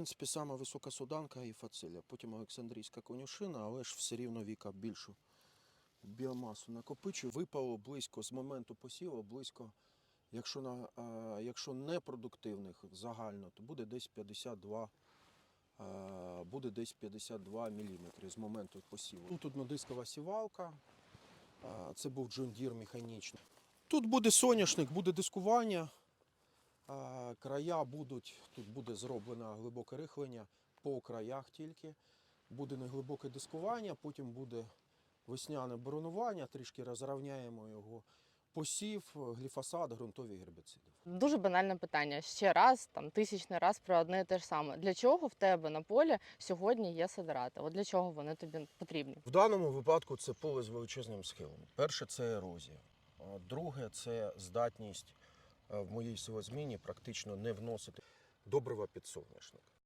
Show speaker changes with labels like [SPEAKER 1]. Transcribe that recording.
[SPEAKER 1] принципі, сама висока суданка і фацилія, потім Олександрійська конюшина, але ж все рівно віка більшу біомасу накопичує. Випало близько з моменту посіву, близько, якщо, на, якщо непродуктивних загально, то буде десь 52 е, буде десь 52 мм з моменту посіву. Тут однодискова сівалка, це був Deere механічний. Тут буде соняшник, буде дискування. Края будуть, тут буде зроблено глибоке рихлення по краях тільки. Буде неглибоке дискування, потім буде весняне боронування, трішки розрівняємо його. Посів, гліфосат, ґрунтові гербіциди.
[SPEAKER 2] Дуже банальне питання. Ще раз, там тисячний раз про одне і те ж саме. Для чого в тебе на полі сьогодні є сидирати? От для чого вони тобі потрібні?
[SPEAKER 1] В даному випадку це поле з величезним схилом. Перше це ерозія. Друге це здатність в моїй силозміні практично не вносити добрива під соняшник.